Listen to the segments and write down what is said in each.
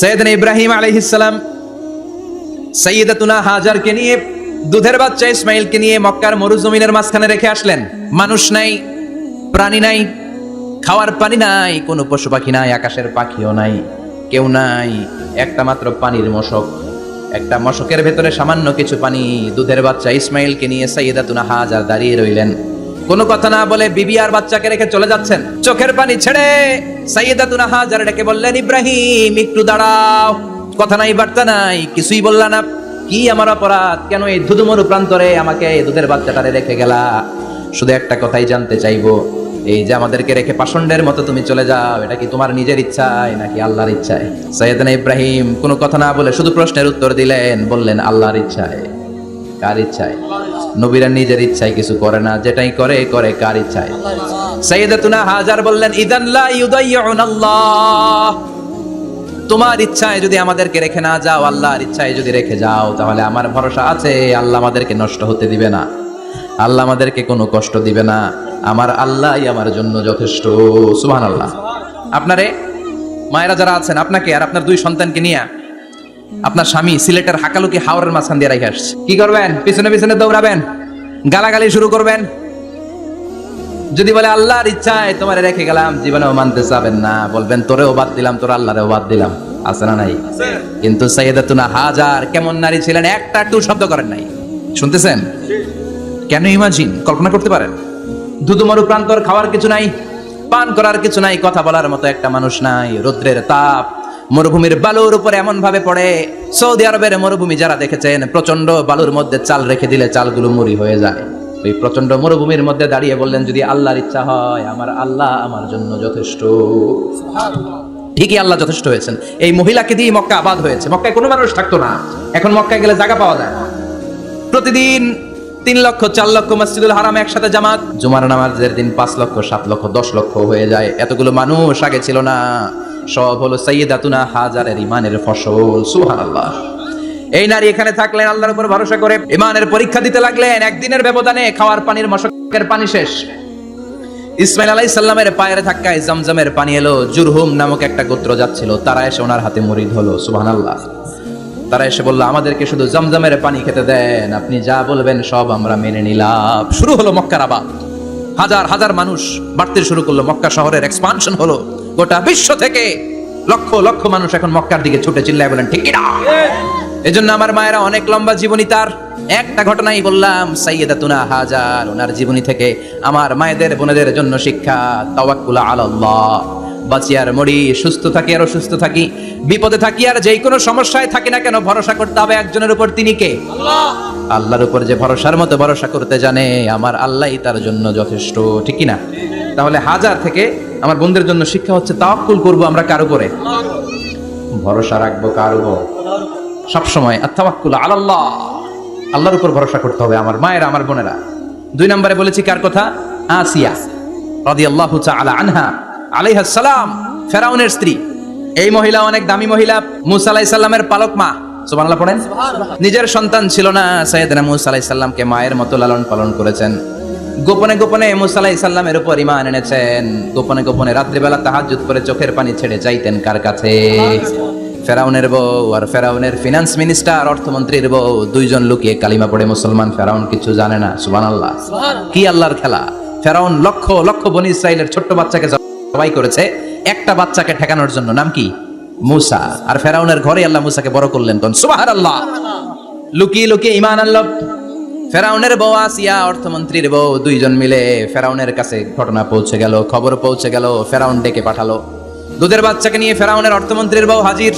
সৈয়দনা ইব্রাহিম আলাইহিসসালাম সৈয়দাতুনা হাজারকে নিয়ে, দুধের বাচ্চা ইসমাইলকে নিয়ে মক্কার মরুজমিনের মাঝখানে রেখে আসলেন। মানুষ নাই, প্রাণী নাই, খাওয়ার পানি নাই, কোনো পশু পাখি নাই, আকাশের পাখিও নাই, কেউ নাই, একটা মাত্র পানির মশক। একটা মশকের ভেতরে সামান্য কিছু পানি, দুধের বাচ্চা ইসমাইলকে নিয়ে সাইয়েদাতুনা হাজার দাঁড়িয়ে রইলেন। কোনো কথা না বলে বিবি আর বাচ্চাকে রেখে চলে যাচ্ছেন। চোখের পানি ছেড়ে সাইয়েদাতুনা হাজার ডেকে বললেন, ইব্রাহিম, একটু দাঁড়াও। কথা নাই, বার্তা নাই, কিছুই বললা না। কি আমার অপরাধ? কেন এই ধুধুমরু প্রান্তরে আমাকে এই দুধের বাচ্চাটারে রেখে গেলা? শুধু একটা কথাই জানতে চাইব, এই যে আমাদেরকে রেখে পাষণ্ডের মতো তুমি চলে যাও, এটা কি তোমার নিজের ইচ্ছায় নাকি আল্লাহর ইচ্ছায়? সৈয়দনা ইব্রাহিম কোনো কথা না বলে শুধু প্রশ্নের উত্তর দিলেন, বললেন, আল্লাহর ইচ্ছায়। কার ইচ্ছায়? নবীরা নিজের ইচ্ছায় কিছু করে না, যেটাই করে করে কার ইচ্ছায়? সাইয়েদাতুনা হাজার বললেন, ইদান লা ইউদাইয়ুনাল্লাহ। তোমার ইচ্ছায় যদি আমাদেরকে রেখে না যাও, আল্লাহর ইচ্ছায় যদি রেখে যাও, তাহলে আমার ভরসা আছে, আল্লাহ আমাদেরকে নষ্ট হতে দিবে না। আল্লাহ আমাদেরকে কোনো কষ্ট দিবে না। আমার আল্লাহই আমার জন্য যথেষ্ট সুবহান আল্লাহ আপনারে, মায়েরা যারা আছেন, আপনাকে আর আপনার দুই সন্তানকে নিয়ে আপনার স্বামী সিলেটের হাকালুকি হাওড়ের মাঝখান দিয়ে রেখে আসছে। কি করবেন? পিছনে পিছনে দৌড়াবেন? গালাগালি শুরু করবেন? যদি বলে আল্লাহর ইচ্ছায় তোমারে রেখে গেলাম জীবনেও মানতে চাবেন না। বলবেন তোরেও বাদ দিলাম তোর আল্লাহরেও বাদ দিলাম। আছে না নাই? কিন্তু সাইয়েদাতুনা হাজার কেমন নারী ছিলেন একটা টু শব্দ করেন নাই। শুনতেছেন? কেন ইমাজিন? কল্পনা করতে পারেন? দুদুমরু প্রান্তর খাওয়ার কিছু নাই পান করার কিছু নাই কথা বলার মতো একটা মানুষ নাই রৌদ্রের তাপ মরুভূমির বালুর উপরে এমন ভাবে পড়ে। সৌদি আরবের মরুভূমি যারা দেখেছেন প্রচণ্ড বালুর মধ্যে চাল রেখে দিলে চালগুলো মুড়ি হয়ে যায়। ওই প্রচণ্ড মরুভূমির মধ্যে দাঁড়িয়ে বললেন যদি আল্লাহর ইচ্ছা হয় আমার আল্লাহ আমার জন্য যথেষ্ট। ঠিকই আল্লাহ যথেষ্ট হয়েছেন। এই মহিলাকে দিয়ে মক্কা আবাদ হয়েছে। মক্কায় কোনো মানুষ থাকতো না। এখন মক্কায় গেলে জায়গা পাওয়া যায়। প্রতিদিন তিন লক্ষ চার লক্ষ মসজিদুল হারাম একসাথে জামাত। জুমার নামাজের দিন পাঁচ লক্ষ সাত লক্ষ দশ লক্ষ হয়ে যায়। এতগুলো মানুষ আগে ছিল না। সব হলো সৈয়দাতুনা হাজারের ইমানের ফসল সুহান আল্লাহ এই নারী এখানে থাকলেন আল্লাহর উপর ভরসা করে ইমানের পরীক্ষা দিতে লাগলেন, একদিনের ব্যবধানে খাওয়ার পানির মশকের পানি শেষ। ইসমাইল আলাই সাল্লামের পায়ের ধাক্কায় জমজমের পানি এলো, জুরহুম নামক একটা গোত্র যাচ্ছিল, তারা এসে ওনার হাতে মরিদ হলো সুবহান আল্লাহ তারা এসে বলল, আমাদেরকে শুধু জমজমের পানি খেতে দেন, আপনি যা বলবেন সব আমরা মেনে নিলাম। শুরু হলো মক্কার আবাদ। হাজার হাজার মানুষ বাড়তে শুরু করল। মক্কা শহরের এক্সপানশন হলো। গোটা বিশ্ব থেকে লক্ষ লক্ষ মানুষ এখন মক্কার দিকে ছুটে চিল্লায় বলেন, ঠিক এজন্য আমার মায়েরা অনেক লম্বা জীবনী তার। একটা ঘটনাই বললাম সাইয়েদা তুনা হাজার, ওনার জীবনী থেকে। আমার মায়েদের বোনেদের জন্য শিক্ষা, তাওয়াক্কুল আলাল্লাহ। বাঁচি আর মরি সুস্থ থাকি আর অসুস্থ থাকি বিপদে থাকি আর যেই কোনো সমস্যায় থাকি না কেন ভরসা করতে হবে একজনের উপর তিনি কে? আল্লাহর উপর যে ভরসার মতো ভরসা করতে জানে আমার আল্লাহই তার জন্য যথেষ্ট ঠিক না তাহলে হাজার থেকে আমার বন্ধুদের জন্য শিক্ষা হচ্ছে তাওয়াক্কুল করব আমরা কার উপরে? ভরসা রাখব কার উপর? সবসময় আত্মাবাক্কুল আল্লাহ আল্লাহর উপর ভরসা করতে হবে আমার মায়েরা আমার বোনেরা। দুই নম্বরে বলেছি কার কথা? আসিয়া রাদিয়াল্লাহু তাআলা আনহা। আলাইহা সালাম ফেরাউনের স্ত্রী। এই মহিলা অনেক দামি মহিলা মুসা পালক মা। সুবহানাল্লাহ পড়েন? নিজের সন্তান ছিল না সাইয়েদনা মুসা মায়ের মতো লালন পালন করেছেন। গোপনে গোপনে মুসা উপর ঈমান এনেছেন। গোপনে গোপনে রাত্রিবেলা তাহাজ্জুদ করে চোখের পানি ছেড়ে যাইতেন কার কাছে? ফেরাউনের বউ আর ফেরাউনের ফিনান্স মিনিস্টার অর্থমন্ত্রীর বউ দুইজন লুকিয়ে কালিমা পড়ে মুসলমান ফেরাউন কিছু জানে না সুবান আল্লাহ কি আল্লাহর খেলা? ফেরাউন লক্ষ লক্ষ বনি ইসরাইলের ছোট্ট বাচ্চাকে জবাই করেছে, একটা বাচ্চাকে ঠেকানোর জন্য। নাম কি? মুসা। আর ফেরাউনের ঘরে আল্লাহ মুসাকে বড় করলেন তখন সুবাহার আল্লাহ লুকিয়ে লুকিয়ে ইমান আল্লাহ ফেরাউনের বউ আসিয়া অর্থমন্ত্রীর বউ দুইজন মিলে ফেরাউনের কাছে ঘটনা পৌঁছে গেল, খবর পৌঁছে গেল, ফেরাউন ডেকে পাঠালো। দুধের বাচ্চাকে নিয়ে ফেরাউনের অর্থমন্ত্রীর বউ হাজির।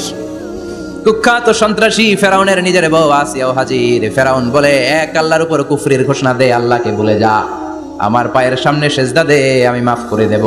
কুখ্যাত সন্ত্রাসী ফেরাউনের নিজের বউ আসিয়াও হাজির। ফেরাউন বলে, এক আল্লাহর উপর কুফরির ঘোষণা দে, আল্লাহকে বলে যা। আমার পায়ের সামনে সেজদা দে, আমি মাফ করে দেব।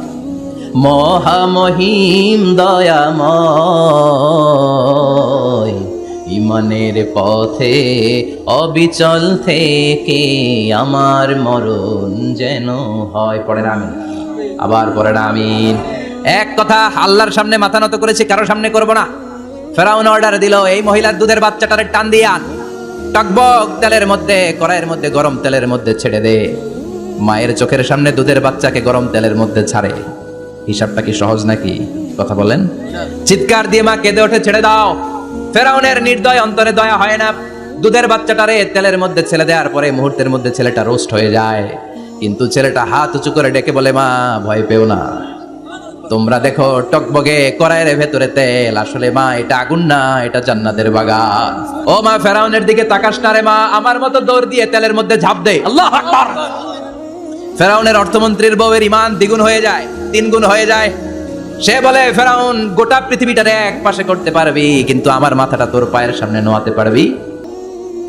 মহামহিম দয়াময়। ইমানের পথে, অবিচল থেকে আমার মরণ যেন হয়। পড়েন আমি আবার পড়েন আমিন। এক কথা, আল্লাহর সামনে মাথা নত করেছি, কারও সামনে করব না। ফেরাউন অর্ডার দিল, এই মহিলার দুধের বাচ্চাটারে টান দিয়ে আন। টকবক তেলের মধ্যে, কড়াইয়ের মধ্যে, গরম তেলের মধ্যে ছেড়ে দে। মায়ের চোখের সামনে দুধের বাচ্চাকে গরম তেলের মধ্যে ছাড়ে। হিসাবটা কি সহজ নাকি? কথা বলেন। চিৎকার দিয়ে মা কেঁদে ওঠে, ছেড়ে দাও। ফেরাউনের নির্দয় অন্তরে দয়া হয় না। দুধের বাচ্চাটারে তেলের মধ্যে ছেলে দেওয়ার পরে মুহূর্তের মধ্যে ছেলেটা রোস্ট হয়ে যায়। কিন্তু ছেলেটা হাত উঁচু করে ডেকে বলে, মা, ভয় পেও না। তোমরা দেখো, টকবগে কড়াইয়ের ভেতরে তেল। আসলে মা, এটা আগুন না, এটা জান্নাতের বাগান। ও মা, ফেরাউনের দিকে তাকাস না রে মা। আমার মতো দৌড় দিয়ে তেলের মধ্যে ঝাঁপ দে। আল্লাহ আকবার! ফেরাউনের অর্থমন্ত্রীর বউয়ের ইমান দ্বিগুণ হয়ে যায়। তিন গুণ হয়ে যায়। সে বলে, ফেরাউন, গোটা পৃথিবীটারে এক পাশে করতে পারবি, কিন্তু আমার মাথাটা তোর পায়ের সামনে নোয়াতে পারবি।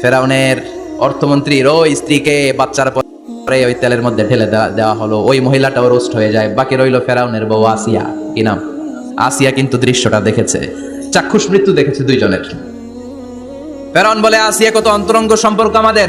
ফেরাউনের অর্থমন্ত্রীর ওই স্ত্রীকে বাচ্চার পরে ওই তেলের মধ্যে ঢেলে দেওয়া- হলো। ওই মহিলাটাও রোস্ট হয়ে যায়। বাকি রইল ফেরাউনের বউ আসিয়া। কি নাম? আসিয়া কিন্তু দৃশ্যটা দেখেছে। চাক্ষুষ মৃত্যু দেখেছে দুইজনের। ফেরাউন বলে, আসিয়া কত অন্তরঙ্গ সম্পর্ক আমাদের।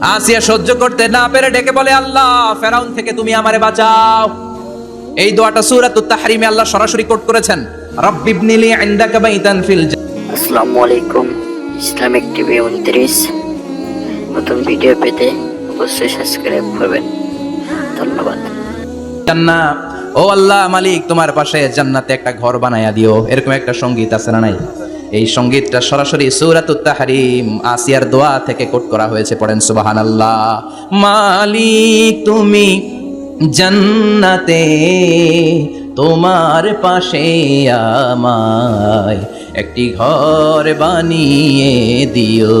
আসিয়া সহ্য করতে না পেরে ডেকে বলে আল্লাহ ফেরাউন থেকে তুমি আমারে বাঁচাও। এই দোয়াটা সূরাতুত তাহরিমে আল্লাহ সরাসরি কোট করেছেন রব্বিবনিলি ইনদাকা বাইতান ফিল আসসালামু আলাইকুম ইসলামিক টিভি উনত্রিশ। নতুন ভিডিও পেতে অবশ্যই সাবস্ক্রাইব করবেন। ধন্যবাদ। ও আল্লাহ মালিক তোমার পাশে জান্নাতে একটা ঘর বানায়া দিও। এরকম একটা সংগীত আছে না নাই? এই সঙ্গীতটা সরাসরি সূরাতুত তাহরিম, আসিয়ার দোয়া থেকে কোট করা হয়েছে, পড়েন সুবাহান আল্লাহ মালিক তুমি জান্নাতে, তোমার পাশে আমায় একটি ঘর বানিয়ে দিও।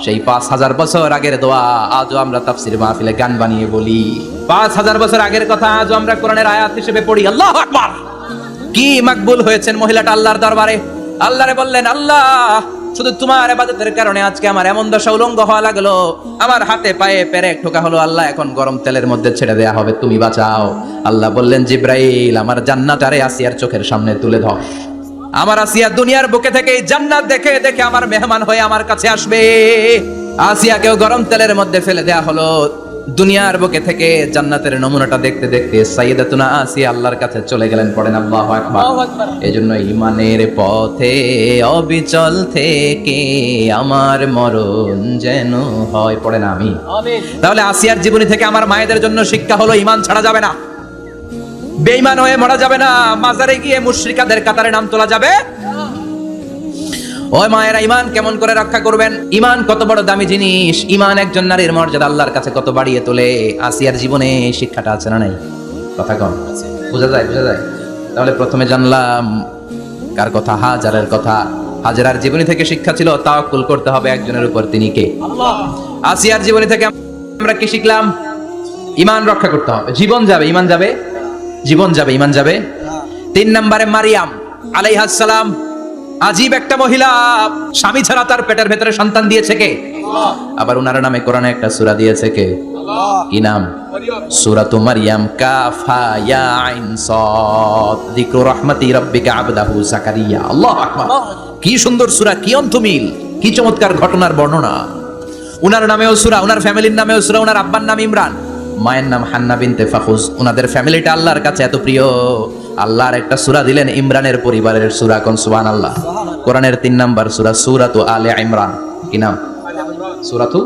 সেই পাঁচ হাজার বছর আগের দোয়া আজও আমরা তাফসির মাহফিলে গান বানিয়ে বলি। পাঁচ হাজার বছর আগের কথা আজও আমরা কোরআনের আয়াত হিসেবে পড়ি। আল্লাহ আকবার! কি মাকবুল হয়েছেন মহিলাটা আল্লাহর দরবারে। আল্লাহরে বললেন, আল্লাহ, শুধু তোমার ইবাদতের কারণে আজকে আমার এমন দশা উলঙ্গ হওয়া লাগল। আমার হাতে পায়ে পেরেক ঠোকা হলো। আল্লাহ, এখন গরম তেলের মধ্যে ছেড়ে দেয়া হবে। তুমি বাঁচাও। আল্লাহ বললেন, জিব্রাইল, আমার জান্নাতারে আসিয়ার চোখের সামনে তুলে ধর। আমার আসিয়া দুনিয়ার বুকে থেকে এই জান্নাত দেখে দেখে আমার মেহমান হয়ে আমার কাছে আসবে। আসিয়াকেও গরম তেলের মধ্যে ফেলে দেয়া হলো। দুনিয়ার বুকে থেকে জান্নাতের নমুনাটা দেখতে দেখতে সাইয়েদাতুনা আসিয়া আল্লাহর কাছে চলে গেলেন পড়েন আল্লাহু আকবার। এজন্য ইমানের পথে অবিচল থেকে আমার মরণ যেন হয় পড়েন আমি। তাহলে আসিয়ার জীবনী থেকে আমার মায়েদের জন্য শিক্ষা হলো ইমান ছাড়া যাবে না। বেঈমান হয়ে মরা যাবে না। মাজারে গিয়ে মুশরিকাদের কাতারে নাম তোলা যাবে। ওই মায়েরা ইমান কেমন করে রক্ষা করবেন? ইমান কত বড় দামি জিনিস। ইমান একজন নারীর মর্যাদা আল্লাহর কাছে কত বাড়িয়ে তোলে। আসিয়ার জীবনে শিক্ষাটা আছে না নাই? কথা কম। বোঝা যায় বোঝা যায়? তাহলে প্রথমে জানলাম কার কথা, হাজারের কথা। হাজারার জীবনী থেকে শিক্ষা ছিল, তাওয়াক্কুল করতে হবে একজনের উপর। তিনি কে? আসিয়ার জীবনী থেকে আমরা কি শিখলাম? ইমান রক্ষা করতে হবে। জীবন যাবে ইমান যাবে। জীবন যাবে ইমান যাবে। তিন নম্বরে মারিয়াম আলাইহাসসালাম আজীব একটা মহিলা। স্বামী ছাড়া তার পেটের ভেতরে সন্তান দিয়েছে কে? আবার উনার নামে কোরআনে একটা সূরা দিয়েছে কে? কি নাম? সূরাতু মারইয়াম কাফ হা ইয়া আইন সাদ। যিকরু রাহমাতি রাব্বিকা আবদাহু জাকারিয়া। আল্লাহু আকবার। কি সুন্দর সূরা কি অন্তমিল কি চমৎকার ঘটনার বর্ণনা। উনার নামেও সূরা উনার ফ্যামিলির নামেও সূরা উনার আব্বার নাম ইমরান। মায়ের নাম হান্না বিনতে ফাখুজ। উনাদের ফ্যামিলিটা আল্লাহর কাছে এত প্রিয়। আল্লাহর একটা সুরা দিলেন ইমরানের পরিবারের সূরা কোন? সুবান আল্লাহ কোরআনের তিন নাম্বার সূরা সূরাতু আলে ইমরান। কি নাম? সূরাতু?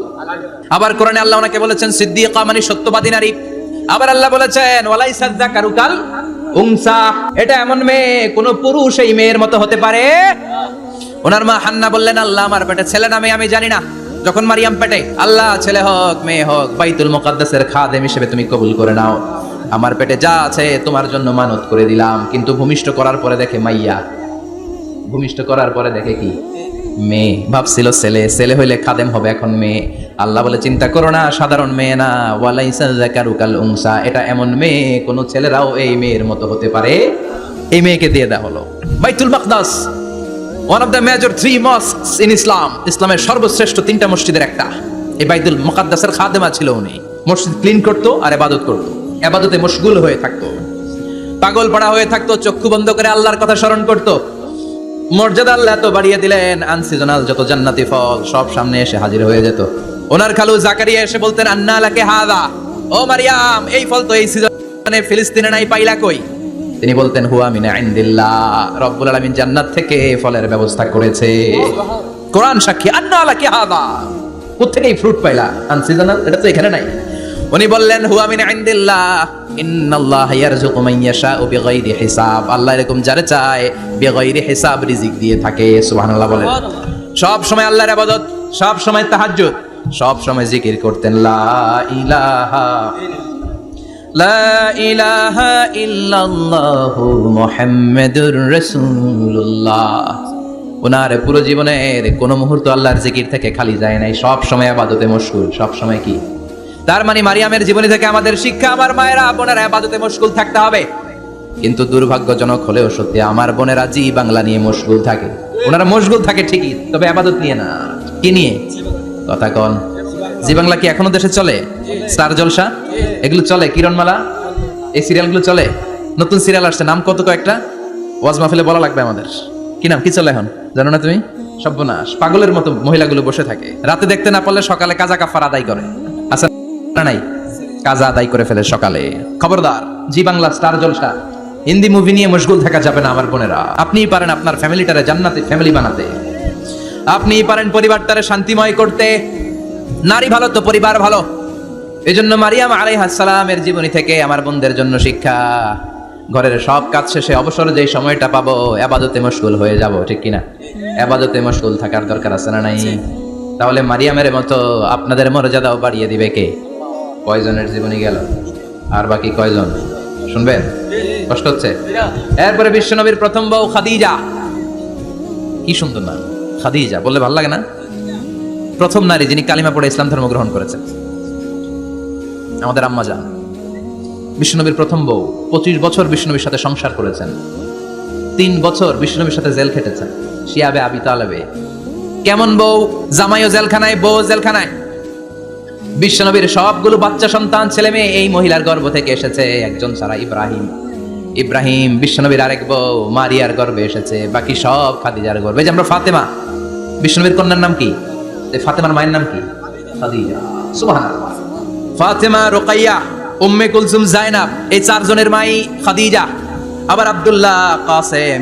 আবার কোরআনে আল্লাহ ওনাকে বলেছেন, সিদ্দিকা মানে সত্যবাদী নারী। আবার আল্লাহ বলেছেন ওয়ালাই ওয়ালাইসা যাকারুকাল উনসা। এটা এমন মেয়ে, কোন পুরুষ এই মেয়ের মতো হতে পারে? ওনার মা হান্না বললেন, আল্লাহ আমার পেটে ছেলে নামে আমি জানি না। যখন মারিয়াম পেটে, আল্লাহ, ছেলে হোক, মেয়ে হোক, বাইতুল মুকাদ্দাসের খাদেম হিসেবে তুমি কবুল করে নাও। আমার পেটে যা আছে, তোমার জন্য মানত করে দিলাম। কিন্তু ভূমিষ্ঠ করার পরে দেখে মাইয়া। ভূমিষ্ঠ করার পরে দেখে কি? মেয়ে। ভাবছিল ছেলে। ছেলে হইলে খাদেম হবে এখন মেয়ে। আল্লাহ বলে, চিন্তা করো না, সাধারণ মেয়ে না। ওয়ালাইসা যাকারুকাল উনসা। এটা এমন মেয়ে, কোন ছেলেরাও এই মেয়ের মতো হতে পারে। এই মেয়েকে দিয়ে দেওয়া হলো। Baitul Maqdas one of the major three mosques in Islam ইসলামের সর্বশ্রেষ্ঠ তিনটা মসজিদের একটা। এই বাইতুল মুকাদ্দাসের খাদেমা ছিল উনি। মসজিদ ক্লিন করতো আর এবাদত করতো। এবাদতে মশগুল হয়ে থাকতো। পাগল পড়া হয়ে থাকতো, চক্ষু বন্ধ করে আল্লাহর কথা স্মরণ করতো। মর্যাদা আল্লাহ এত বাড়িয়ে দিলেন আনসিজনাল যত জান্নাতি ফল, সব সামনে এসে হাজির হয়ে যেত। ওনার খালু জাকারিয়া এসে বলতেন, আন্না লাকে হাদা। ও মারিয়াম, এই ফল তো এই সিজনে ফিলিস্তিনে নাই, পাইলা কই? তিনি বলতেন, হুয়া মিনা ইনদিল্লাহ, রব্বুল আলামিন জান্নাত থেকে ফলের ব্যবস্থা করেছে। কোরআন সাক্ষী, আন্না লাকে হাদা। কোথেকে ফ্রুট পাইলা? আনসিজনাল এটা তো এখানে নাই। উনি বললেন, হুয়া মিন ইনদিল্লাহ, ইন্নাল্লাহ ইয়ারযুকু মান ইয়াশাউ বিগাইরি হিসাব। আল্লাহ এরকম যারে চায়, বিগাইরি হিসাব রিজিক দিয়ে থাকে, সুবহানাল্লাহ বলেন। সব সময় আল্লাহর ইবাদত সব সময় তাহাজ্জুদ, সব সময় জিকির করতেন, লা ইলাহা লা ইলাহা ইল্লাল্লাহু মুহাম্মাদুর রাসূলুল্লাহ। ওনার পুরো জীবনের কোনো মুহূর্ত আল্লাহর জিকির থেকে খালি যায় নাই, সব সময় আবাদতে মশগুল। সব সময় কি? তার মানে মারিয়ামের জীবনী থেকে আমাদের শিক্ষা আমার মায়েরা, বোনেরা আবাদতে মশগুল থাকতে হবে। কিন্তু দুর্ভাগ্যজনক হলেও সত্যি আমার বোনেরা জি বাংলা নিয়ে মশগুল থাকে। ওনারা মশগুল থাকে ঠিকই, তবে আবাদত নিয়ে না। কি নিয়ে? কথা কন। জি বাংলা কি এখনও দেশে চলে? স্টার জলসা? এগুলো চলে? কিরণমালা? এই সিরিয়ালগুলো চলে? নতুন সিরিয়াল আসছে নাম কত কয়েকটা? ওয়াজ মাহফিলে বলা লাগবে আমাদের। কি নাম? কি চলে এখন? জানো না তুমি? সর্বনাশ। পাগলের মতো মহিলাগুলো বসে থাকে। রাতে দেখতে না পারলে সকালে কাজা কাফার আদায় করে। আচ্ছা নাই? কাজা আদায় করে ফেলে সকালে। খবরদার Zee Bangla Star Jalsha. Hindi movie নিয়ে মশগুল থাকা যাবে না আমার বোনেরা। আপনিই পারেন আপনার ফ্যামিলিটারে জান্নাতে ফ্যামিলি বানাতে। আপনিই পারেন পরিবারটারে শান্তিময় করতে। নারী ভালো তো পরিবার ভালো। এই জন্য মারিয়াম আলাইহাসালামের জীবনী থেকে আমার বোনদের জন্য শিক্ষা। ঘরের সব কাজ শেষে অবসর যে সময়টা পাবো, আবাদতে মশগুল হয়ে যাব, ঠিক কিনা? আবাদতে মশগুল থাকার দরকার আছে না নাই? তাহলে মারিয়ামের মতো আপনাদের মর্যাদাও বাড়িয়ে দিবে কে? কয়জনের জীবনী গেল? আর বাকি কয়জন? শুনবেন? কষ্ট হচ্ছে? এরপরে বিশ্বনবীর প্রথম বউ খাদিজা। কি সুন্দর না খাদিজা, বললে ভালো লাগে না? প্রথম নারী যিনি কালিমা পড়ে ইসলাম ধর্ম গ্রহণ করেছেন। আমাদের আম্মা যান। বিষ্ণুনবীর প্রথম বউ, পঁচিশ বছর বিষ্ণুনবীর সাথে সংসার করেছেন। তিন বছর বিষ্ণুনবীর সাথে জেল খেটেছেন। শিয়াবে, আবি তালেবে। কেমন বউ? জামাইও জেলখানায় বউ জেলখানায়। বিশ্বনবীর সবগুলো বাচ্চা সন্তান, ছেলে মেয়ে এই মহিলার গর্ভ থেকে এসেছে একজন ছাড়া ইব্রাহিম। ইব্রাহিম বিশ্বনবীর আরেক বউ, মারিয়ার গর্ভে এসেছে। বাকি সব খাদিজার এই যে আমরা ফাতেমা, বিষ্ণুনবীর কন্যার নাম কি? ফাতেমার মায়ের নাম কি? ফাতেমা রোকাইয়া, উম্মে কুলসুম জাইনাব, এই চারজনের মাই খাদিজা। আবার আব্দুল্লাহ কাসেম,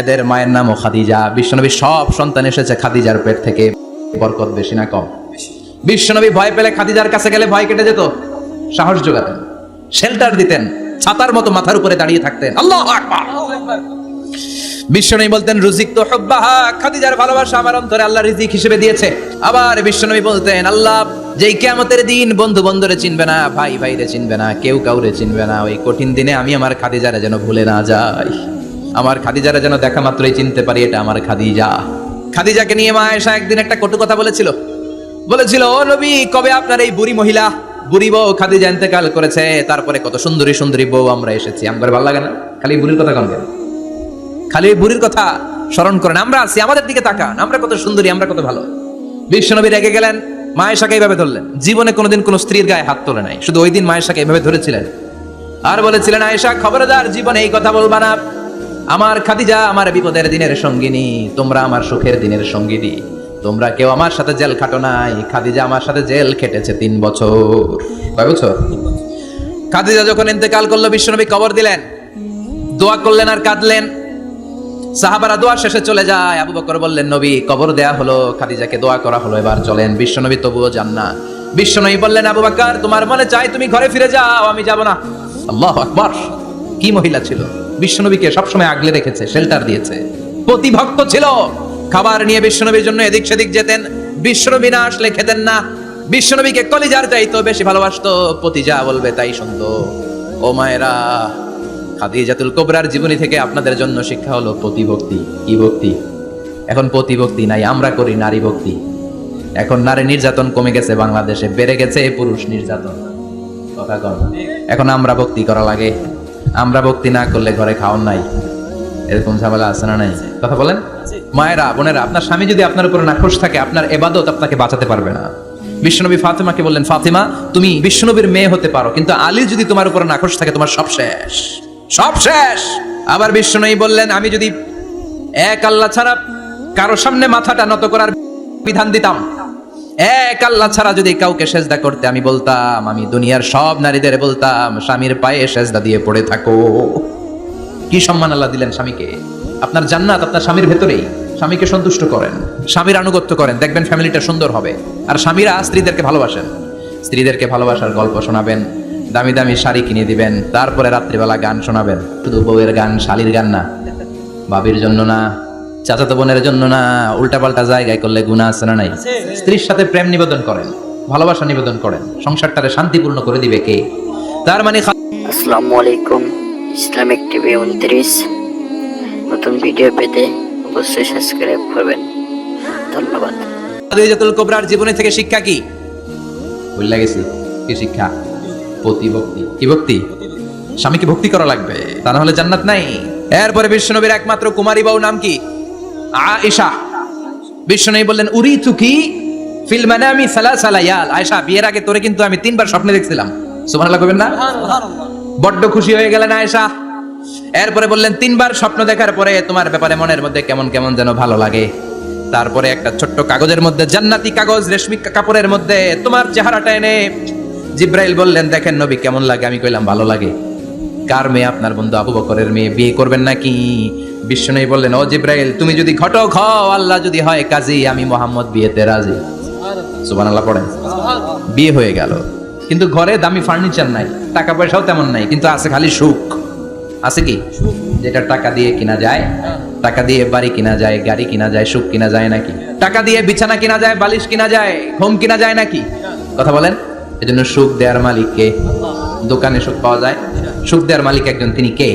এদের মায়ের নামও খাদিজা। বিশ্বনবী সব সন্তান এসেছে খাদিজার পেট থেকে। বরকত বেশি না কম? বিশ্বনবী ভয় পেলে খাদিজার কাছে গেলে ভয় কেটে যেত। সাহস যোগাতেন। শেল্টার দিতেন। ছাতার মতো মাথার উপরে দাঁড়িয়ে থাকতেন। আল্লাহ বিশ্বনবী বলতেন, রুজিক তো হব্বাহা, খাদিজার ভালোবাসা আমার অন্তরে আল্লাহ রিজিক হিসেবে দিয়েছে। আবার বিশ্বনবী বলতেন, আল্লাহ, যেই কেমতের দিন বন্ধু বন্ধুরে চিনবে না, ভাই ভাইরে চিনবে না, কেউ কাউরে চিনবে না, ওই কঠিন দিনে আমি আমার খাদিজারে যেন ভুলে না যাই। আমার খাদিজারে যেন দেখা মাত্রই চিনতে পারি, এটা আমার খাদিজা। খাদিজাকে নিয়ে মা এসা একদিন একটা কটু কথা বলেছিল। বলেছিল, ও নবী, কবে আপনার এই বুড়ি মহিলা, বুড়ি বউ খাদিজা ইন্তেকাল করেছে? তারপরে কত সুন্দরী সুন্দরী বউ আমরা এসেছি। আমার ভালো লাগে না? খালি বুড়ির কথা কেন? খালি ওই বুড়ির কথা স্মরণ করেন। আমরা আছি, আমাদের দিকে তাকান। আমরা কত সুন্দরী, আমরা কত ভালো। বিশ্বনবী রেগে গেলেন মায়েশাকে এইভাবে ধরলেন। জীবনে কোনোদিন কোনো স্ত্রীর গায়ে হাত তোলে নাই। শুধু ওই দিন মায়েশাকে এইভাবে ধরেছিলেন। আর বলেছিলেন, আয়েশা, খবরদার, জীবনে এই কথা বলবা না। আমার খাদিজা আমার বিপদের দিনের সঙ্গিনী, তোমরা আমার সুখের দিনের সঙ্গিনী। তোমরা কেউ আমার সাথে জেল খাটো নাই। খাদিজা আমার সাথে জেল খেটেছে তিন বছর। কয় বছর? খাদিজা যখন ইন্তেকাল করল, বিশ্বনবী কবর দিলেন। দোয়া করলেন আর কাঁদলেন। সাহাবারা দোয়া শেষে চলে যায়। আবু বকর বললেন, নবী, কবর দেয়া হলো, খাদিজাকে দোয়া করা হলো। এবার চলেন বিশ্বনবী তবুও যান না। বিশ্বনবী বললেন, আবু বকর, তোমার মনে চাই তুমি ঘরে ফিরে যাও, আমি যাব না। আল্লাহ আকবার। কি মহিলা ছিল? বিশ্বনবীকে সবসময় আগলে রেখেছে শেল্টার দিয়েছে। প্রতিভক্ত ছিল। খাবার নিয়ে বিশ্বনবীর জন্য এদিক সেদিক যেতেন। বিশ্বনবী না আসলে খেতেন না। বিশ্বনবীকে কলিজার চাইতো, বেশি ভালোবাসতো। পতি যা বলবে তাই শুনতো। ও মায়েরা খাদিজাতুল কোবরার জীবনী থেকে আপনাদের জন্য শিক্ষা হলো প্রতিভক্তি। কি ভক্তি? এখন প্রতিভক্তি নাই, আমরা করি নারী ভক্তি। এখন নারী নির্যাতন কমে গেছে, বাংলাদেশে বেড়ে গেছে পুরুষ নির্যাতন। কথা কর এখন আমরা ভক্তি করা লাগে। আমরা ভক্তি না করলে ঘরে খাওয়ান নাই। এরকম ঝামেলা আছে না নাই? কথা বলেন? মায়েরা, বোনেরা, আপনার স্বামী যদি আপনার উপরে নাখোশ থাকে, আপনার এবাদত আপনাকে বাঁচাতে পারবে না। বিশ্বনবী ফাতেমাকে বললেন, ফাতেমা, তুমি বিশ্বনবীর মেয়ে হতে পারো, কিন্তু আলী যদি তোমার উপরে নাখোশ থাকে, তোমার সব শেষ। সব শেষ। আবার বিশ্বনবী বললেন, আমি যদি এক আল্লাহ ছাড়া কারও সামনে মাথাটা নত করার বিধান দিতাম, এক আল্লাহ ছাড়া যদি কাউকে সেজদা করতে আমি বলতাম, আমি দুনিয়ার সব নারীদের বলতাম, স্বামীর পায়ে সেজদা দিয়ে পড়ে থাকো। কি সম্মান আল্লাহ দিলেন স্বামীকে? আপনার জান্নাত আপনার স্বামীর ভেতরেই। স্বামীকে সন্তুষ্ট করেন, স্বামীর আনুগত্য করেন। দেখবেন ফ্যামিলিটা সুন্দর হবে। আর স্বামীরা স্ত্রীদেরকে ভালোবাসেন। স্ত্রীদেরকে ভালোবাসার গল্প শোনাবেন। দামি দামি শাড়ি কিনে দিবেন তারপরে রাত্রিবেলা গান শোনাবেন। শুধু বউয়ের গান শালির গান না। বাবির জন্য না চাচাতো বোনের জন্য না উল্টাপাল্টা জায়গায় করলে গুণা আছে না নাই? স্ত্রীর সাথে প্রেম নিবেদন করেন ভালোবাসা নিবেদন করেন সংসারটারে শান্তিপূর্ণ করে দিবে কে? তার মানে আসসালামু আলাইকুম ইসলামিক টিভি উনত্রিশ। নতুন ভিডিও পেতে অবশ্যই সাবস্ক্রাইব করবেন। ধন্যবাদ। খাদিজাতুল কোবরার জীবনী থেকে শিক্ষা কি? ভুলে গেছি কি শিক্ষা? প্রতিভক্তি। কি ভক্তি? স্বামীকে ভক্তি করা লাগবে তা না হলে জান্নাত নাই। এরপরে বিশ্বনবীর একমাত্র কুমারী বউ নাম কি? আয়েশা। বিশ্বনবী বললেন উরি তুকি ফিল মানামি সালাসা লায়াল। আয়েশা বিয়ের আগে তোরে কিন্তু আমি তিনবার স্বপ্নে দেখছিলাম। সুবহানাল্লাহ কবেন না? বড্ড খুশি হয়ে গেলেন আয়েশা। এরপরে বললেন তিনবার স্বপ্ন দেখার পরে তোমার ব্যাপারে মনের মধ্যে কেমন কেমন যেন ভালো লাগে। তারপরে একটা ছোট্ট কাগজের মধ্যে জান্নাতি কাগজ রেশমি কাপড়ের মধ্যে তোমার চেহারাটা এনে জিব্রাইল বললেন দেখেন নবী কেমন লাগে? আমি কইলাম ভালো লাগে। কার মেয়ে? আপনার বন্ধু আবু বকরের মেয়ে। বিয়ে করবেন নাকি? বিশ্বনবী বললেন ও জিব্রাইল তুমি যদি ঘটক হও আল্লাহ যদি হয় কাজী আমি মোহাম্মদ বিয়েতে রাজি। সুবহানাল্লাহ। পড়েন। বিয়ে হয়ে গেল। কিন্তু ঘরে দামি ফার্নিচার নাই টাকা পয়সাও তেমন নাই কিন্তু আছে খালি সুখ। আছে কি? যেটা টাকা দিয়ে কিনা যায় টাকা দিয়ে বাড়ি কিনা যায় গাড়ি কিনা যায় সুখ কিনা যায় নাকি? টাকা দিয়ে বিছানা কিনা যায় বালিশ কিনা যায় ঘুম কিনা যায় নাকি? কথা বলেন। এজন্য সুখ দেওয়ার মালিক কে? দোকানে সুখ পাওয়া যায়? সুখ দেওয়ার মালিক একজন তিনি কে?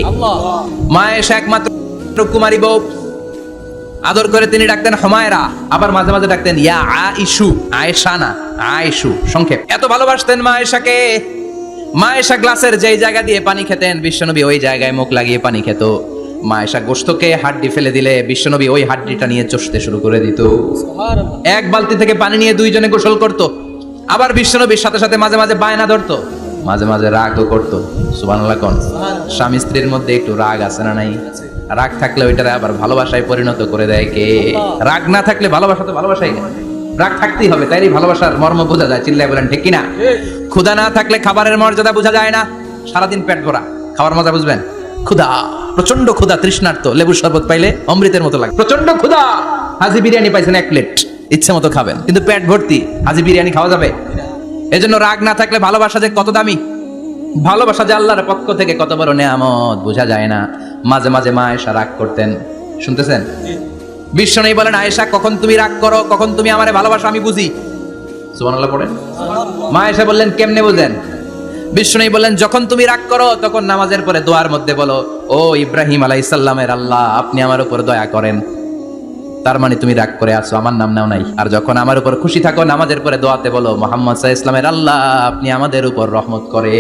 মা এসে একমাত্র কুমারী বউ। আদর করে তিনি ডাকতেন হমায়রা আবার মাঝে মাঝে ডাকতেন ইয়া আইসু আয়েশা না আয়েশু সংক্ষেপ। এত ভালোবাসতেন মা আয়েশাকে মা আয়েশা গ্লাসের যেই জায়গা দিয়ে পানি খেতেন বিশ্বনবী ওই জায়গায় মুখ লাগিয়ে পানি খেত। মা আয়েশা গোস্তকে হাড্ডি ফেলে দিলে বিশ্বনবী ওই হাড্ডিটা নিয়ে চষতে শুরু করে দিত। এক বালতি থেকে পানি নিয়ে দুইজনে গোসল করত। আবার বিশ্বনবীর সাথে সাথে মাঝে মাঝে বায়না ধরতো। মাঝে মাঝে রাগও করতো। সুবহানাল্লাহ কোন? স্বামী স্ত্রীর মধ্যে একটু রাগ আছে না নাই? রাগ থাকলে ওইটারে আবার ভালোবাসায় পরিণত করে দেয় কে? রাগ না থাকলে ভালোবাসা তো ভালোবাসাই না। রাগ থাকতেই হবে তাই ভালোবাসার মর্ম বোঝা যায় চিল্লাই বলেন ঠিক কিনা? ক্ষুধা না থাকলে খাবারের মর্যাদা বোঝা যায় না। সারাদিন পেট ভরা খাবার মজা বুঝবেন? ক্ষুধা প্রচণ্ড ক্ষুধা তৃষ্ণার্ত লেবুর শরবত পাইলে অমৃতের মতো লাগে। প্রচণ্ড ক্ষুধা! হাজি বিরিয়ানি পাইছেন এক প্লেট। ইচ্ছে মতো খাবেন। কিন্তু পেট ভর্তি হাজি বিরিয়ানি খাওয়া যাবে। এজন্য রাগ না থাকলে ভালোবাসা যে কত দামি। ভালোবাসা যে আল্লাহর পক্ষ থেকে কত বড় নেয়ামত বোঝা যায় না। মাঝে মাঝে মা এসা রাগ করতেন। শুনতেছেন? বিশ্ব নেই বলেন আয়েশা কখন তুমি রাগ করো কখন তুমি আমারে ভালোবাসো আমি বুঝি। সুবহানাল্লাহ পড়েন? মা এসে বললেন কেমনে বুঝেন? বিশ্ব নেই বললেন যখন তুমি রাগ করো তখন নামাজের পরে দোয়ার মধ্যে বলো ও ইব্রাহিম আলাইসাল্লামের আল্লাহ আপনি আমার উপর দয়া করেন তার মানে তুমি রাগ করে আছো, আমার নাম নাও নাই। আর যখন আমার উপর খুশি থাকো, নামাজের পরে দোয়াতে বলো, মোহাম্মদ সাহা ইসলামের আল্লাহ, আপনি আমাদের উপর রহমত করে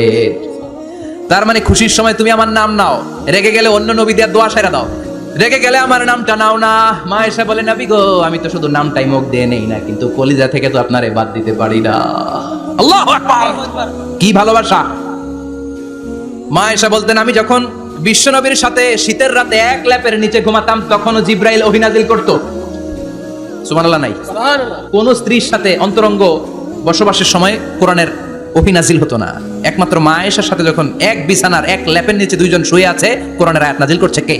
তার মানে খুশির সময় তুমি আমার নাম নাও। রেগে গেলে অন্য নবী দেওয়ার দোয়া সেরা দাও। রেগে গেলে আমার নামটা নাও না। মা এসে বলে, নাবি গো, আমি তো শুধু নামটাই মুখ দিয়ে নেই না, কিন্তু কলিজা থেকে তো আপনারে বাদ দিতে পারি না। আল্লাহ কি ভালোবাসা। মা এসে বলতেন, আমি যখন বিশ্বনবীর সাথে শীতের রাতে এক ল্যাপের নিচে ঘুমাতাম তখনও জিব্রাইল অভিনাজিল করতো। সুবহানাল্লাহ নাই। কোন স্ত্রীর সাথে অন্তরঙ্গ বসবাসের সময় কোরআনের অভিনাজিল হতো না। একমাত্র মা আয়েশার সাথে যখন এক বিছানার এক ল্যাপের নিচে দুইজন শুয়ে আছে কোরআনের আয়াত নাজিল করছে কে?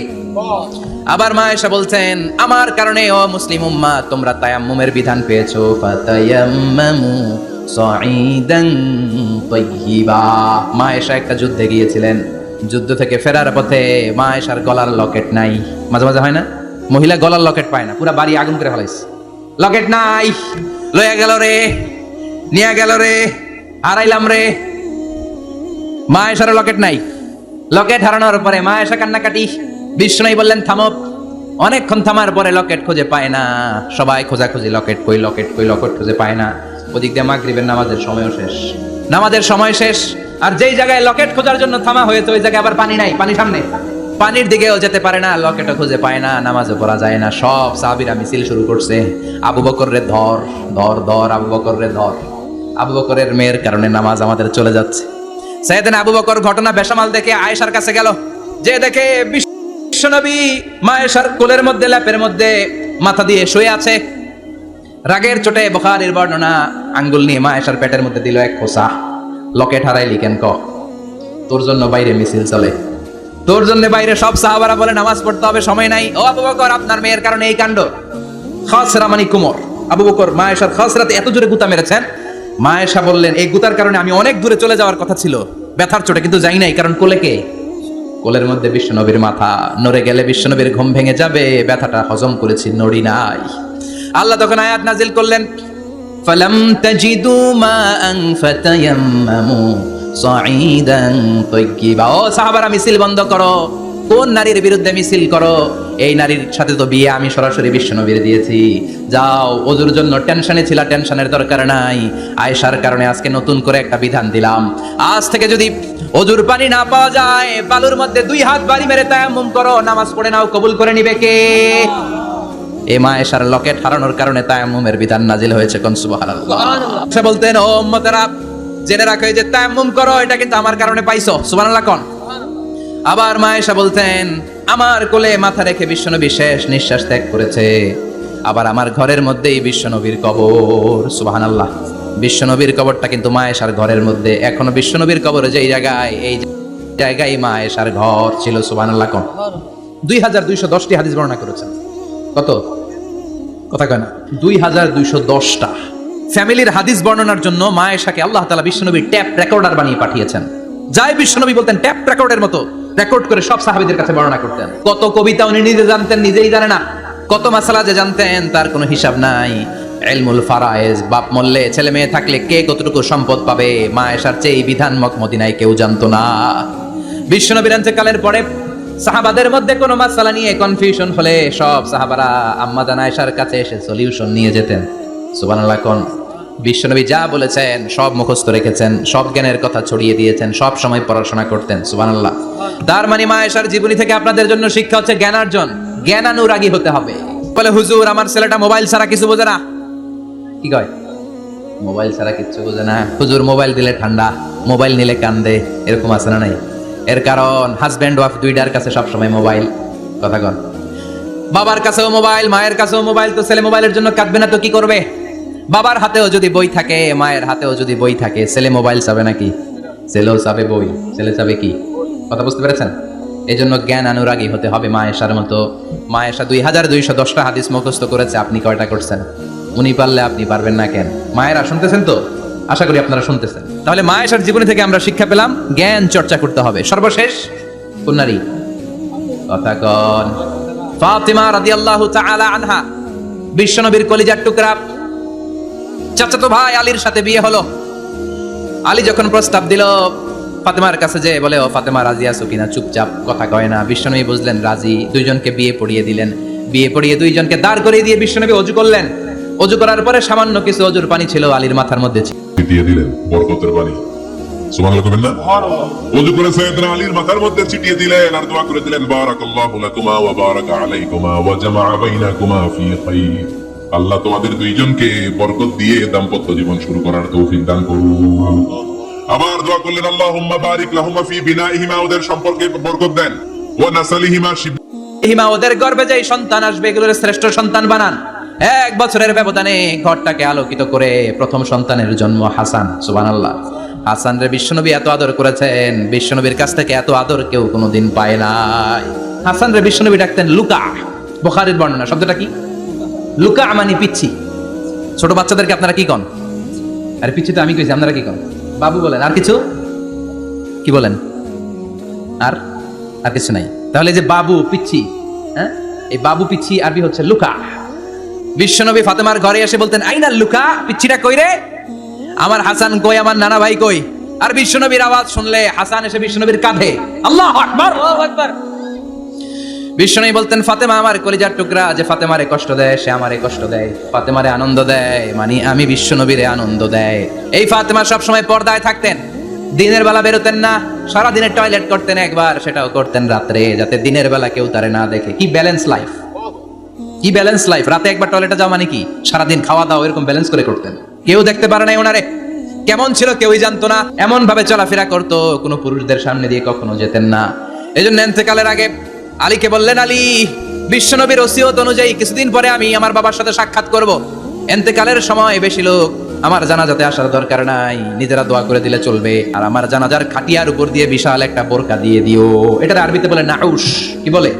আবার মা এসে বলছেন আমার কারণে ও মুসলিম উম্মা তোমরা তায়াম্মুমের বিধান পেয়েছ ফাতায়াম্মামু সাঈদান তাইয়্যিবা মা এসা একটা যুদ্ধে গিয়েছিলেন। যুদ্ধ থেকে ফেরার পথে মা এসার গলার লকেট নাই। মাঝে মাঝে হয় না? মহিলা গলার লকেট পায় না, পুরা বাড়ি আগুন করে ফেলাইছে। লকেট নাই! লয়া গেল রে, নিয়ে গেল রে, হারাইলাম রে। মা এসার লকেট নাই। লকেট হারানোর পরে মা এসা কান্নাকাটি, বিষ্ণু বললেন, থামো। অনেকক্ষণ থামার পরে লকেট খুঁজে পায় না। সবাই খোঁজাখুঁজি, লকেট কই লকেট কই, লকেট খুঁজে পায় না। ওদিক দিয়ে মাগরিবের নামাজের সময়ও শেষ। নামাজের সময় শেষ। আর যেই জায়গায় লকেট খোঁজার জন্য থামা হয়েছে, ওই জায়গায় আবার পানি নাই, পানি সামনে। পানির দিকেও যেতে পারে না, লকেটও খুঁজে পায় না, নামাজও পড়া যায় না, সব সাহাবীরা মিছিল শুরু করছে। আবু বকর রে ধর ধর ধর, আবু বকর রে ধর। আবু বকরের মেয়ের কারণে নামাজ আমাদের চলে যাচ্ছে। সাইয়েদিন আবু বকর ঘটনা বেসামাল দেখে আয়েশার কাছে গেল। যে দেখে বিশ্বনবী মায়েশার কোলের মধ্যে, ল্যাপের মধ্যে মাথা দিয়ে শুয়ে আছে। রাগের চোটে বখারির বর্ণনা আঙ্গুল নিয়ে মায়েশার পেটের মধ্যে দিল এক খোসা। লকেট হারাইলি কেন ক। তোর জন্য বাইরে মিছিল চলে। তোর জন্য বাইরে সব সাহাবারা বলে নামাজ পড়তে হবে, সময় নাই। ও আবু বকর, আপনার মেয়ের কারণে এই কাণ্ড। খসরা মানে কুমর। আবু বকর, মায়েশার খসরাতে এত জোরে গুতা মেরেছেন। মায়েশা বললেন, এই গুতার কারণে আমি অনেক দূরে চলে যাওয়ার কথা ছিল। ব্যথার চোটে কিন্তু যাই নাই, কারণ কোলে কে? কোলের মধ্যে বিশ্বনবীর মাথা নড়ে গেলে বিশ্বনবীর ঘুম ভেঙে যাবে, ব্যথাটা হজম করেছি নড়ি নাই। আল্লাহ তখন আয়াত নাজিল করলেন ফালাম তাজিদু মাআন ফাতায়াম্মামু সাঈদান তাইয়্যিবা ও সাহাবারা, মিছিল বন্ধ করো। কোন নারীর বিরুদ্ধে মিছিল করো? এই নারীর সাথে তো বিয়ে আমি সরাসরি বিশ্বনবীর দিয়েছি। যাও ওজুর জন্য টেনশনে ছিল, টেনশনের দরকার নাই। আয়েশার কারণে আজকে নতুন করে একটা বিধান দিলাম। আজ থেকে যদি অজুর পানি না পাওয়া যায়, বালুর মধ্যে দুই হাত বাড়ি মেরে তায়াম্মুম করো। নামাজ পড়ে নাও, কবুল করে নিবে কে? এ মায়েশার লকেট হারানোর কারণে তায়াম্মুমের বিধান নাজিল হয়েছে কোন? সুবহানাল্লাহ। সে বলতেন ও উম্মতেরা, জেনে রাখো যে তায়াম্মুম করো, এটা কিন্তু আমার কারণে পাইছো। সুবহানাল্লাহ, কোন? আবার মায়েশা বলতেন, আমার কোলে মাথা রেখে বিশ্বনবী শেষ নিঃশ্বাস ত্যাগ করেছে। আবার আমার ঘরের মধ্যেই বিশ্বনবীর কবর। সুবহানাল্লাহ। বিশ্বনবীর কবরটা কিন্তু মায়েশার ঘরের মধ্যে। এখনও বিশ্বনবীর কবর যেই জায়গায়, এই জায়গায় মায়েশার ঘর ছিল। সুবহানাল্লাহ, কোন? দুই হাজার দুইশো দশটি হাদিস বর্ণনা করেছেন। কত? কথা কয় না? দুই হাজার দুইশো দশটা। ফ্যামিলির হাদিস বর্ণনার জন্য মায়েশাকে আল্লাহ তালা বিশ্বনবী ট্যাপ রেকর্ডার বানিয়ে পাঠিয়েছেন। যাই বিশ্বনবী বলতেন ট্যাপ রেকর্ডের মতো রেকর্ড করে সব সাহাবিদের কাছে বর্ণনা করতেন। কত কবিতা উনি নিজে জানতেন, নিজেই জানে না। কত মাসালা যে জানতেন, তার কোনো হিসাব নাই। এলমুল ফারায়েজ, বাপ মল্লে ছেলে মেয়ে থাকলে কে কতটুকু সম্পদ পাবে? মা এসার চেয়ে এই বিধান মক মদিনায় কেউ জানতো না। বিশ্বনবীর কালের পরে সাহাবাদের মধ্যে কোনো মাসালা নিয়ে কনফিউশন হলে সব সাহাবারা আম্মা জান আয়েশার কাছে এসে সলিউশন নিয়ে যেতেন। সুবহানাল্লাহ, কোন? বিশ্বনবী যা বলেছেন, সব মুখস্থ রেখেছেন, সব জ্ঞানের কথা ছড়িয়ে দিয়েছেন, সব সময় পড়াশোনা করতেন, সুবহানাল্লাহ। তার মানে মা আয়েশার জীবনী থেকে আপনাদের জন্য শিক্ষা হচ্ছে জ্ঞানার্জন, জ্ঞানানুরাগী হতে হবে। বলে, হুজুর, আমার ছেলেটা মোবাইল ছাড়া কিছু বোঝে না। কি কয়? মোবাইল ছাড়া কিচ্ছু বোঝে না। হুজুর, মোবাইল দিলে ঠান্ডা, মোবাইল নিলে কান্দে। এরকম আছে না নাই? এর কারণ হাজব্যান্ড ওয়াইফ দুইটার কাছে সবসময় মোবাইল কথা কন। বাবার কাছেও মোবাইল মায়ের কাছেও মোবাইল তো ছেলে মোবাইলের জন্য কাঁদবে না তো কি করবে? বাবার হাতেও যদি বই থাকে, মায়ের হাতেও যদি বই থাকে, ছেলে মোবাইল চাবে নাকি? ছেলেও চাবে বই, ছেলে চাবে কি? কথা বুঝতে পেরেছেন? এই জন্য জ্ঞান অনুরাগী হতে হবে মায়েশার মতো। মায়েশা দুই হাজার দুইশো দশটা হাদিস মুখস্থ করেছে, আপনি কয়টা করছেন? উনি পারলে আপনি পারবেন না কেন? মায়েরা শুনতেছেন তো? আশা করি আপনারা শুনতেছেন। তাহলে মা মায়েশার জীবনী থেকে আমরা শিক্ষা পেলাম, জ্ঞান চর্চা করতে হবে। সর্বশেষ কোন নারী কথা কন। ফাতিমা রাদিয়াল্লাহু তাআলা আনহা, বিশ্বনবীর কলিজার টুকরা। চাচাতো ভাই আলীর সাথে বিয়ে হলো। আলী যখন প্রস্তাব দিল, ফাতেমার কাছে যে বলে, ও ফাতেমা, রাজি আছো কিনা? চুপচাপ কথা কয় না। বিশ্বনবী বুঝলেন, রাজি। দুইজনকে বিয়ে পড়িয়ে দিলেন। বিয়ে পড়িয়ে দুইজনকে দাঁড় করিয়ে দিয়ে বিশ্বনবী অজু করলেন। অজু করার পরে সামান্য কিছু অজুর পানি ছিল আলীর মাথার মধ্যে ছিল। দিয়ে দিলেন বরকতের বাণী। সুবহানাল্লাহ কবেন না? ওযু করে সাইয়েদনা আলীর মাথার মধ্যে ছিটিয়ে দিলেন আর দোয়া করে দিলেন বারাকাল্লাহু লাকুমা ওয়া বারাকা আলাইকুমা ওয়া জামাআ বাইনাকুমা ফি খাইর। আল্লাহ তোমাদের দুইজনকে বরকত দিয়ে দাম্পত্য জীবন শুরু করার তৌফিক দান করুন। আবার দোয়া করলেন আল্লাহুম্মা বারিক লাহুমা ফি বিনাইহিমা ওদের সম্পর্কে বরকত দেন। ওয়া নাসালিহিমা শিব হিমা ওদের গর্বে যেই সন্তান আসবে এগুলোর শ্রেষ্ঠ সন্তান বানান। এক বছরের ব্যবধানে ঘরটাকে আলোকিত করে প্রথম সন্তানের জন্ম হাসান, সুবহানাল্লাহ। হাসান রে বিশ্বনবী এত আদর করেছেন, বিশ্বনবীর কাছ থেকে এত আদর কেউ কোনোদিন পায় নাই। হাসান রে বিশ্বনবী ডাকতেন লুকা, বুখারীর বর্ণনা, শব্দটা কি? লুকা মানে পিচ্ছি। ছোট বাচ্চাদেরকে আপনারা কি কন? আরে পিচ্ছি তো আমি কইছি, আপনারা কি কন? বাবু বলেন, আর কিছু? কি বলেন? আর? আর কিছু নাই। তাহলে যে বাবু, পিচ্ছি হ্যাঁ? এই বাবু, পিচ্ছি, আরবি হচ্ছে লুকা। বিশ্বনবী ফাতেমার ঘরে এসে বলতেন আইনা লুকা পিচ্ছিটা কই রে? আমার হাসান কই আমার নানা ভাই কই? আর বিশ্বনবীর আওয়াজ শুনলে হাসান এসে বিশ্বনবীর কাঁধে আল্লাহ আকবার! আকবার। বিশ্বনবী বলতেন ফাতেমা আমার কলিজার টুকরা যে ফাতেমারে কষ্ট দেয় সে আমারে কষ্ট দেয়। ফাতেমারে আনন্দ দেয় মানে আমি বিশ্বনবীরে আনন্দ দেয়। এই ফাতেমা সব সময় পর্দায় থাকতেন। দিনের বেলা বেরোতেন না সারা দিনের টয়লেট করতেন একবার সেটাও করতেন রাত্রে যাতে দিনের বেলা কেউ তারে না দেখে। কি ব্যালেন্স লাইফ কি ব্যালেন্স লাইফ রাতে একবার টয়লেটে যাওয়া মানে কি? সারাদিন খাওয়া দাওয়া, এরকম ব্যালেন্স করে করতেন কেউ দেখতে পারে নাই ওনারে। কেমন ছিল কেউই জানতো না। এমন ভাবে চলাফেরা করতো, কোনো পুরুষদের সামনে দিয়ে কখনো যেতেন না। এই জন্য এনতেকালের আগে আলীকে বললেন, আলী, বিশ্বনবীর ওসিয়ত অনুযায়ী কিছুদিন পরে আমি আমার বাবার সাথে সাক্ষাৎ করব। এনতেকালের সময় বেশি লোক আমার জানাজাতে আসার দরকার নাই। নিজেরা দোয়া করে দিলে চলবে। আর আমার জানাজার খাটিয়ার উপর দিয়ে বিশাল একটা বোরকা দিয়ে দিও। এটা আরবিতে বলে নাউস কি বলে?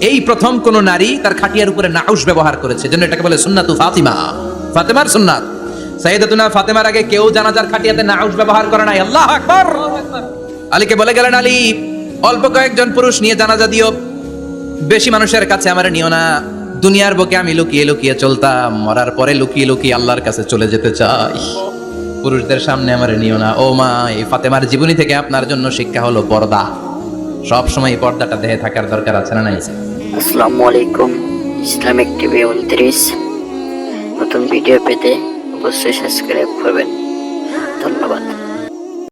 এই প্রথম কোন নারী তার খাটিয়ার উপরে নাউস ব্যবহার করেছে। জন্য এটাকে বলে সুন্নাতু ফাতিমা। ফাতেমার সুন্নাত। সাইয়েদাতুনা ফাতেমার আগে কেউ জানাজার খাটিয়াতে নাউস ব্যবহার করে নাই। আল্লাহ আকবার! আলীকে বলে গেলেন আলী, অল্প কয়েকজন পুরুষ নিয়ে জানাজা দিও। বেশি মানুষের কাছে আমার নিও না। দুনিয়ার বুকে আমি লুকিয়ে লুকিয়ে চলতাম, মরার পরে লুকিয়ে লুকিয়ে আল্লাহর কাছে চলে যেতে চাই। পুরুষদের সামনে আমার নিও না। ও মা, এই ফাতেমার জীবনী থেকে আপনার জন্য শিক্ষা হলো পর্দা। সব সময় পর্দাটা দেহে থাকার দরকার আছে না নাই? আসসালামু আলাইকুম। ইসলামিক টিভি উনত্রিশ। নতুন ভিডিও পেতে অবশ্যই সাবস্ক্রাইব করবেন। ধন্যবাদ।